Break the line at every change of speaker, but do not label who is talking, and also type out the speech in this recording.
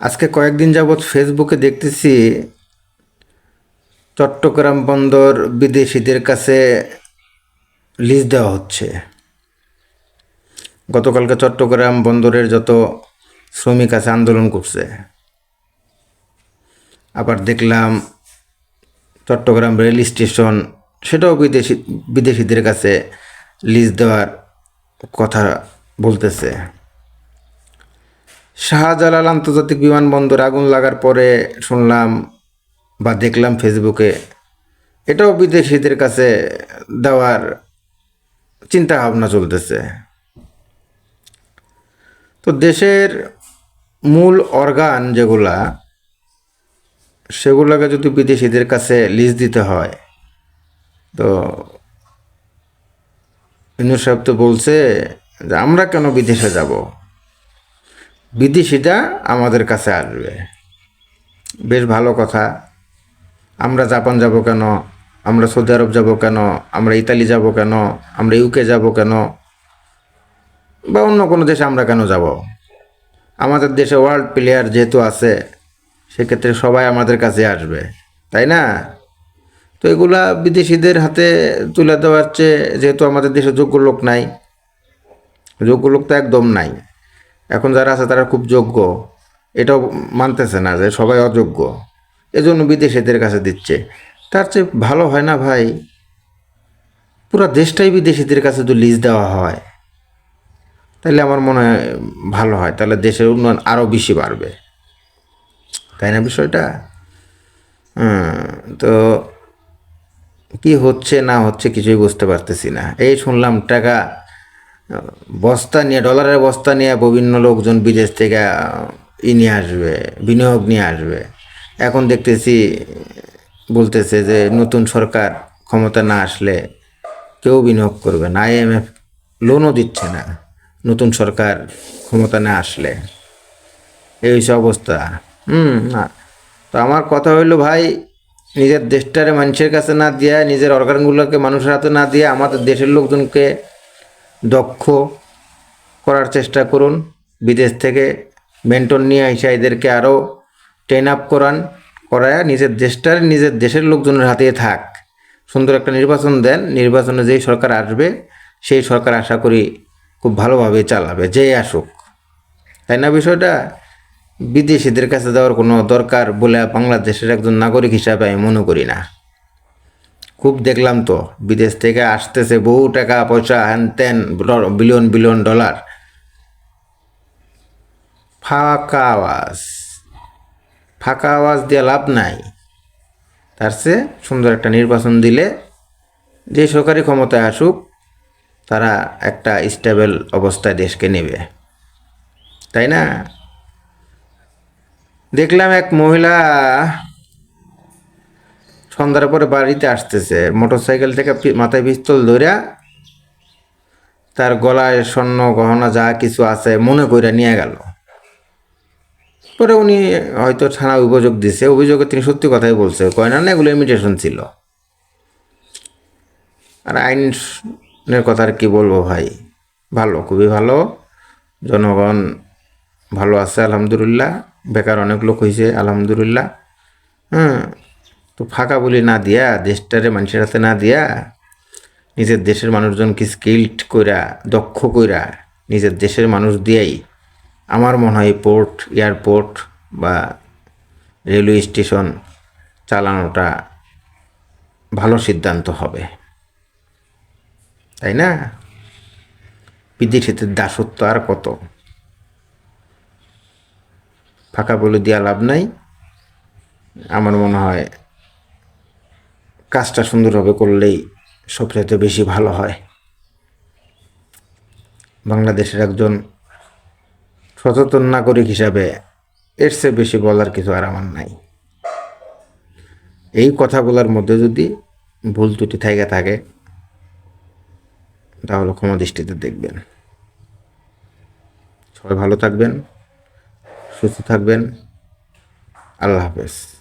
আজকে কয়েকদিন যাবৎ ফেসবুকে দেখতেছি চট্টগ্রাম বন্দর বিদেশিদের কাছে লিজ দেওয়া হচ্ছে। গতকালকে চট্টগ্রাম বন্দরের যত শ্রমিক আছে আন্দোলন করছে। আবার দেখলাম চট্টগ্রাম রেল স্টেশন সেটাও বিদেশি বিদেশিদের কাছে লিজ দেওয়ার কথা বলতেছে। শাহজালাল আন্তর্জাতিক বিমানবন্দর আগুন লাগার পরে শুনলাম বা দেখলাম ফেসবুকে, এটাও বিদেশিদের কাছে দেওয়ার চিন্তা ভাবনা চলতেছে। তো দেশের মূল অর্গান যেগুলা, সেগুলোকে যদি বিদেশিদের কাছে লিজ দিতে হয়, তো ইনু সাহেব তো বলছে যে, আমরা কেন বিদেশে যাব? বিদেশিটা আমাদের কাছে আসবে। বেশ ভালো কথা। আমরা জাপান যাব কেন? আমরা সৌদি আরব যাব কেন? আমরা ইতালি যাব কেন? আমরা ইউকে যাব কেন? বা অন্য কোনো দেশে আমরা কেন যাব? আমাদের দেশে ওয়ার্ল্ড প্লেয়ার যেহেতু আছে, সেক্ষেত্রে সবাই আমাদের কাছে আসবে, তাই না? তো এগুলা বিদেশিদের হাতে তুলে দেওয়ার চেয়ে যেহেতু আমাদের দেশে যোগ্য লোক নাই, যোগ্য লোক তো একদম নাই। এখন যারা আছে তারা খুব যোগ্য। এটাও মানতেছে না যে সবাই অযোগ্য। এজন্য বিদেশিদের কাছে দিচ্ছে। তার চেয়ে ভালো হয় না ভাই? পুরো দেশটাই বিদেশিদের কাছে যদি লিজ দেওয়া হয়। তাহলে আমার মনে হয় ভালো হয়। তাহলে দেশের উন্নয়ন আরও বেশি বাড়বে। তাই না বিষয়টা? তো কি হচ্ছে না হচ্ছে কিছুই বুঝতে পারতেছি না। এই শুনলাম টাকা বস্তা নিয়ে, ডলারের বস্তা নিয়ে বিভিন্ন লোকজন বিদেশ থেকে ই নিয়ে আসবে, বিনিয়োগ নিয়ে আসবে। এখন দেখতেছি, বলতেছে যে নতুন সরকার ক্ষমতা না আসলে কেউ বিনিয়োগ করবে না আইএমএফ লোনও দিচ্ছে না, নতুন সরকার ক্ষমতা না আসলে। এই সব অবস্থা। হুম, না। তো আমার কথা হইল, ভাই, নিজের দেশটারে মানুষের কাছে না দিয়ে, নিজের অর্গানগুলোকে মানুষের হাতে না দিয়ে আমাদের দেশের লোকজনকে দক্ষ করার চেষ্টা করুন। বিদেশ থেকে মেন্টন নিয়ে এসে এদেরকে আরও ট্রেন আপ করান, করায় নিজের দেশটার, নিজের দেশের লোকজনের হাতে থাক। সুন্দর একটা নির্বাচন দেন। নির্বাচনে যেই সরকার আসবে, সেই সরকার আশা করি খুব ভালোভাবে চালাবে যেই আসুক। তাই না বিষয়টা? বিদেশিদের কাছে দেওয়ার কোনো দরকার বলে বাংলাদেশের একজন নাগরিক হিসাবে আমি মনে করি না। খুব দেখলাম তো। বিদেশ থেকে আসতেছে বহু টাকা পয়সা হ্যান ত্যান বিলিয়ন বিলিয়ন ডলার। ফাঁকা আওয়াজ। ফাঁকা আওয়াজ দিয়ে লাভ নাই। তার চেয়ে সুন্দর একটা নির্বাচন দিলে যে সরকারি ক্ষমতায় আসুক, তারা একটা স্টেবল অবস্থায় দেশকে নেবে। তাই না? দেখলাম এক মহিলা সন্ধ্যার পরে বাড়িতে আসতেছে। মোটরসাইকেল থেকে মাথায় পিস্তল ধরিয়া তার গলায় স্বর্ণ, গহনা যা কিছু আছে মনে কইরা নিয়ে গেল। পরে উনি হয়তো থানা অভিযোগ দিছে। অভিযোগে তিনি সত্যি কথাই বলছে। কয় না না, এগুলো ইমিটেশন ছিল। আর আইনের কথা আর কি বলব ভাই? ভালো, খুবই ভালো। জনগণ ভালো আছে, আলহামদুলিল্লাহ। বেকার অনেক লোক হয়েছে আলহামদুলিল্লাহ। হ্যাঁ তো ফাঁকা বলি না দিয়া, দেশটারে মানুষের হাতে না দিয়া, নিজের দেশের মানুষজনকে স্কিল্ড কইরা, দক্ষ কইরা নিজের দেশের মানুষ দিয়াই আমার মনে হয় পোর্ট এয়ারপোর্ট বা রেলওয়ে স্টেশন চালানোটা ভালো সিদ্ধান্ত হবে। তাই না? বিদেশিদের দাসত্ব আর কত? ফাঁকা বলে দেওয়া লাভ নাই। আমার মনে হয় কাজটা সুন্দরভাবে করলেই সবচাইতে বেশি ভালো হয়। বাংলাদেশের একজন সচেতন নাগরিক হিসাবে এর চেয়ে বেশি বলার কিছু আর আমার নাই। এই কথাগুলোর মধ্যে যদি ভুল ত্রুটি থেকে, থাকে, তাহলে ক্ষমা দৃষ্টিতে দেখবেন। সবাই ভালো থাকবেন, সুস্থ থাকবেন। আল্লাহ হাফেজ।